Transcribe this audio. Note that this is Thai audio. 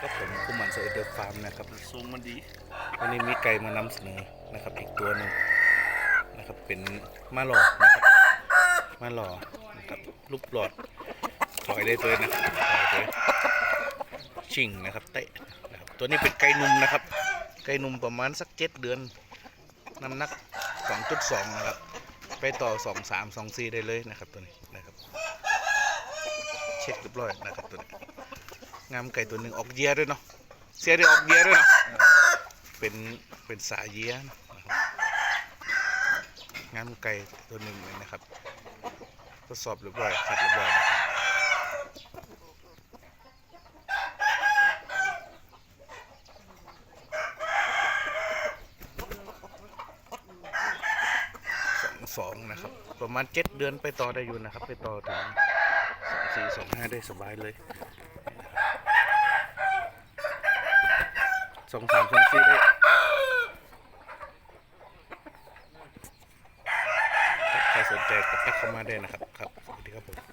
ก็ผมคุมันเซอร์เดอร์ฟาร์มนะครับทรงมันดี วันนี้มีไก่มานำเสนอนะครับ อีกตัวหนึ่งนะครับเป็นมาหลอนะครับมาหลอนะครับรูปหลอดถอยได้เลยนะครับถอยเลยชิงนะครับเตะนะครับตัวนี้เป็นไก่หนุ่มนะครับ ไก่หนุ่มประมาณสักเจ็ดเดือนน้ำหนัก 2.2 นะครับ ไปต่อ 2 3 2 4 ได้เลยนะครับตัวนี้นะครับ เช็คเรียบร้อยนะครับตัวนี้ งามไก่ตัวหนึ่งออกเยียด้วยเนาะเสียด้ออกเยียด้วยเนาะเป็นเป็นสายเยียนะงามไก่ตัวหนึ่งเลยนะครับทดสอบเรียบร้อยคัดเรียบร้อยนะครับสองสองนะครับ ประมาณเจ็ดเดือนไปต่อได้อยู่นะครับ ไปต่อถึงสองสี่สองห้าได้สบายเลย สองสามสองสี่ได้ใครสนใจก็ทักเข้ามาได้นะครับ ครับ สวัสดีครับผม